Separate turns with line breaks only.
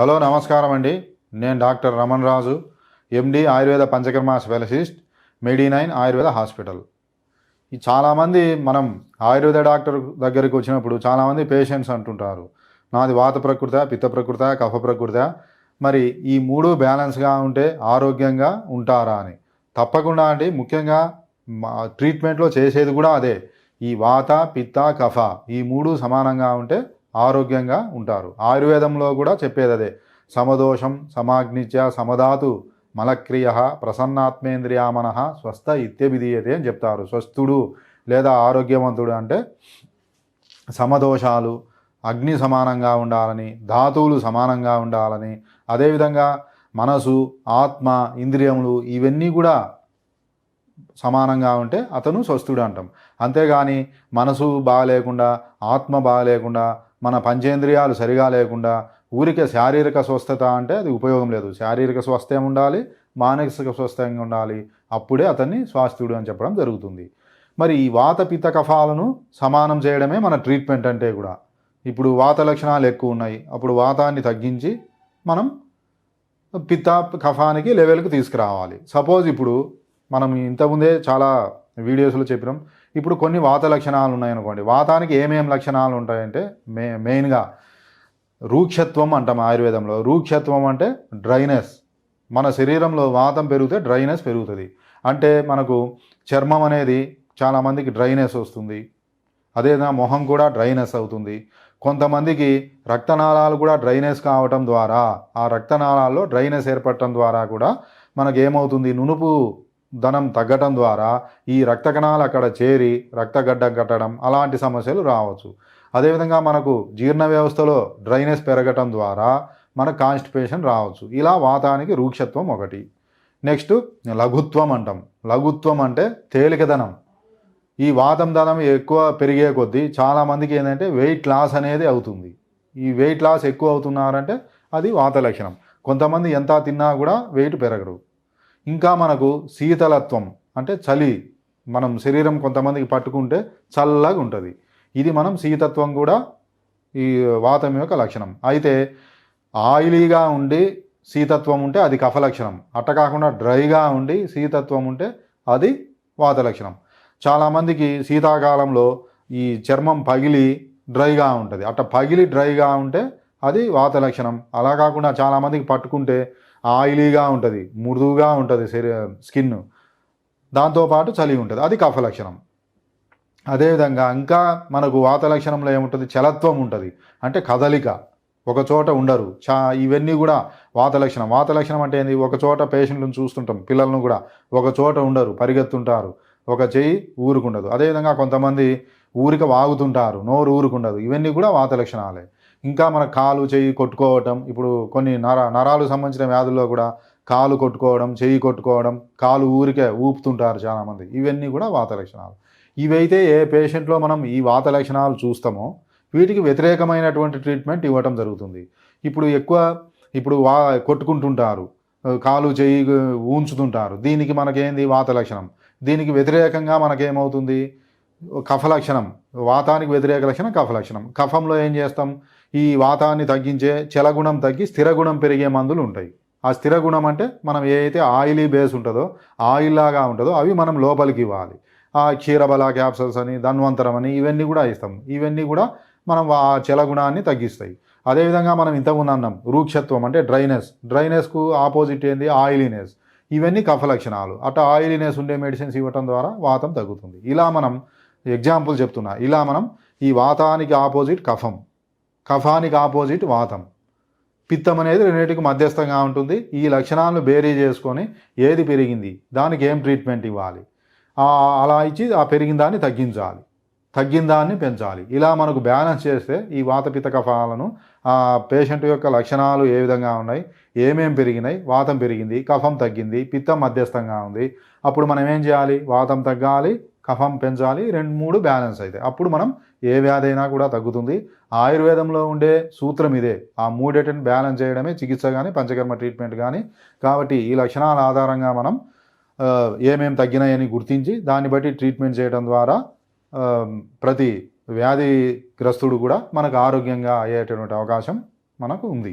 Hello నమస్కారం అండి. నేను doctor Raman Raju MD Ayurveda Panchakarma specialist medi nine Ayurveda hospital. ఈ చాలామంది మనం ఆయుర్వేద డాక్టర్ దగ్గరికి వచ్చినప్పుడు చాలామంది పేషెంట్స్ అంటుంటారు. నాది వాత ప్రకృత పిత్త ప్రకృత కఫ ప్రకృత. మరి ఈ మూడు బ్యాలెన్స్గా ఉంటే ఆరోగ్యంగా ఉంటారా అని. తప్పకుండా అండి. ముఖ్యంగా మా ట్రీట్మెంట్లో చేసేది కూడా అదే. ఈ వాత పిత్త కఫ ఈ మూడు సమానంగా ఉంటే ఆరోగ్యంగా ఉంటారు. ఆయుర్వేదంలో కూడా చెప్పేది అదే. సమదోషం సమాగ్నిత్య సమధాతు మలక్రియ ప్రసన్నాత్మేంద్రియామన స్వస్థ ఇత్యభిధీయతే అని చెప్తారు. స్వస్థుడు లేదా ఆరోగ్యవంతుడు అంటే సమదోషాలు అగ్ని సమానంగా ఉండాలని ధాతువులు సమానంగా ఉండాలని అదేవిధంగా మనసు ఆత్మ ఇంద్రియములు ఇవన్నీ కూడా సమానంగా ఉంటే అతను స్వస్థుడు అంటాం. అంతేగాని మనసు బాగలేకుండా ఆత్మ బాగాలేకుండా మన పంచేంద్రియాలు సరిగా లేకుండా ఊరికే శారీరక స్వస్థత అంటే అది ఉపయోగం లేదు. శారీరక స్వస్థం ఉండాలి మానసిక స్వస్థంగా ఉండాలి. అప్పుడే అతన్ని స్వాస్థ్యుడు అని చెప్పడం జరుగుతుంది. మరి ఈ వాత పిత్త కఫాలను సమానం చేయడమే మన ట్రీట్మెంట్ అంటే కూడా. ఇప్పుడు వాత లక్షణాలు ఎక్కువ ఉన్నాయి. అప్పుడు వాతాన్ని తగ్గించి మనం పిత్త కఫానికి లెవెల్కి తీసుకురావాలి. సపోజ్ ఇప్పుడు మనం ఇంతకుముందే చాలా వీడియోస్లో చెప్పినాం. ఇప్పుడు కొన్ని వాత లక్షణాలు ఉన్నాయనుకోండి. వాతానికి ఏమేం లక్షణాలు ఉంటాయంటే మే మెయిన్గా రూక్షత్వం అంటాం ఆయుర్వేదంలో. రూక్షత్వం అంటే డ్రైనెస్. మన శరీరంలో వాతం పెరిగితే డ్రైనెస్ పెరుగుతుంది. అంటే మనకు చర్మం అనేది చాలామందికి డ్రైనెస్ వస్తుంది. అదేవిధంగా మొహం కూడా డ్రైనెస్ అవుతుంది. కొంతమందికి రక్తనాళాలు కూడా డ్రైనెస్ కావటం ద్వారా ఆ రక్తనాళాల్లో డ్రైనెస్ ఏర్పడటం ద్వారా కూడా మనకు ఏమవుతుంది నునుపు ధనం తగ్గటం ద్వారా ఈ రక్త కణాలు అక్కడ చేరి రక్తగడ్డ కట్టడం అలాంటి సమస్యలు రావచ్చు. అదేవిధంగా మనకు జీర్ణ వ్యవస్థలో డ్రైనేజ్ పెరగటం ద్వారా మనకు కాన్స్టిపేషన్ రావచ్చు. ఇలా వాతానికి రూక్షత్వం ఒకటి. నెక్స్ట్ లఘుత్వం అంటాం. లఘుత్వం అంటే తేలికదనం ఈ వాతం ధనం ఎక్కువ పెరిగే కొద్దీ చాలామందికి ఏంటంటే వెయిట్ లాస్ అనేది అవుతుంది. ఈ వెయిట్ లాస్ ఎక్కువ అవుతున్నారంటే అది వాత లక్షణం. కొంతమంది ఎంత తిన్నా కూడా వెయిట్ పెరగరు. ఇంకా మనకు శీతలత్వం అంటే చలి మనం శరీరం కొంతమందికి పట్టుకుంటే చల్లగా ఉంటుంది. ఇది మనం శీతత్వం కూడా ఈ వాతం యొక్క లక్షణం. అయితే ఆయిలీగా ఉండి శీతత్వం ఉంటే అది కఫ లక్షణం. అట్ట కాకుండా డ్రైగా ఉండి శీతత్వం ఉంటే అది వాత లక్షణం. చాలామందికి శీతాకాలంలో ఈ చర్మం పగిలి డ్రైగా ఉంటుంది. అట్ట పగిలి డ్రైగా ఉంటే అది వాత లక్షణం. అలా కాకుండా చాలామందికి పట్టుకుంటే ఆయిలీగా ఉంటుంది మృదువుగా ఉంటుంది శరీ స్కిన్. దాంతోపాటు చలి ఉంటుంది అది కఫ లక్షణం. అదేవిధంగా ఇంకా మనకు వాత లక్షణంలో ఏముంటుంది? చలత్వం ఉంటుంది అంటే కదలిక. ఒక చోట ఉండరు. చా ఇవన్నీ కూడా వాత లక్షణం. వాత లక్షణం అంటే ఏంది? ఒక చోట పేషెంట్లను చూస్తుంటాం పిల్లలను కూడా. ఒక చోట ఉండరు పరిగెత్తుంటారు. ఒక చెయ్యి ఊరుకుండదు. అదేవిధంగా కొంతమంది ఊరిక వాగుతుంటారు నోరు ఊరుకుండదు. ఇవన్నీ కూడా వాత లక్షణాలే. ఇంకా మన కాలు చెయ్యి కొట్టుకోవటం ఇప్పుడు కొన్ని నర నరాలు సంబంధించిన వ్యాధుల్లో కూడా కాలు కొట్టుకోవడం చెయ్యి కొట్టుకోవడం కాలు ఊరికే ఊపుతుంటారు చాలామంది. ఇవన్నీ కూడా వాత లక్షణాలు. ఇవైతే ఏ పేషెంట్లో మనం ఈ వాత లక్షణాలు చూస్తామో వీటికి వ్యతిరేకమైనటువంటి ట్రీట్మెంట్ ఇవ్వటం జరుగుతుంది. ఇప్పుడు ఎక్కువ ఇప్పుడు వా కొట్టుకుంటుంటారు కాలు చెయ్యి ఊంచుతుంటారు. దీనికి మనకేంది వాత లక్షణం? దీనికి వ్యతిరేకంగా మనకేమవుతుంది? కఫలక్షణం వాతానికి వ్యతిరేక లక్షణం కఫలక్షణం. కఫంలో ఏం చేస్తాం? ఈ వాతాన్ని తగ్గించే చలగుణం తగ్గి స్థిరగుణం పెరిగే మందులు ఉంటాయి. ఆ స్థిర గుణం అంటే మనం ఏ అయితే ఆయిలీ బేస్ ఉంటుందో ఆయిల్ లాగా ఉంటుందో అవి మనం లోపలికి ఇవ్వాలి. ఆ క్షీరబల క్యాప్సల్స్ అని ధన్వంతరం అని ఇవన్నీ కూడా ఇస్తాం. ఇవన్నీ కూడా మనం ఆ చలగుణాన్ని తగ్గిస్తాయి. అదేవిధంగా మనం ఇంతకుముందు అన్నాం రూక్షత్వం అంటే డ్రైనెస్. డ్రైనెస్కు ఆపోజిట్ ఏంది? ఆయిలీనెస్. ఇవన్నీ కఫ లక్షణాలు అట్లా ఆయిలీనెస్ ఉండే మెడిసిన్స్ ఇవ్వటం ద్వారా వాతం తగ్గుతుంది. ఇలా మనం ఎగ్జాంపుల్ చెప్తున్నా. ఇలా మనం ఈ వాతానికి ఆపోజిట్ కఫం. కఫానికి ఆపోజిట్ వాతం. పిత్తం అనేది రెండింటికి మధ్యస్థంగా ఉంటుంది. ఈ లక్షణాలను బేరీ చేసుకొని ఏది పెరిగింది? దానికి ఏం ట్రీట్మెంట్ ఇవ్వాలి? అలా ఇచ్చి ఆ పెరిగిన దాన్ని తగ్గించాలి. తగ్గిన దాన్ని పెంచాలి. ఇలా మనకు బ్యాలెన్స్ చేస్తే ఈ వాతపిత్త కఫాలను ఆ పేషెంట్ యొక్క లక్షణాలు ఏ విధంగా ఉన్నాయి? ఏమేం పెరిగినాయి? వాతం పెరిగింది కఫం తగ్గింది పిత్తం మధ్యస్థంగా ఉంది. అప్పుడు మనం ఏం చేయాలి? వాతం తగ్గాలి. కఫం పెంచాలి రెండు మూడు బ్యాలెన్స్ అయితే. అప్పుడు మనం ఏ వ్యాధి అయినా కూడా తగ్గుతుంది. ఆయుర్వేదంలో ఉండే సూత్రం ఇదే. ఆ మూడేటిని బ్యాలెన్స్ చేయడమే చికిత్స కానీ పంచకర్మ ట్రీట్మెంట్ కానీ కాబట్టి ఈ లక్షణాల ఆధారంగా మనం ఏమేమి తగ్గినాయని గుర్తించి దాన్ని బట్టి ట్రీట్మెంట్ చేయడం ద్వారా ప్రతి వ్యాధిగ్రస్తుడు కూడా మనకు ఆరోగ్యంగా అయ్యేటటువంటి అవకాశం మనకు ఉంది.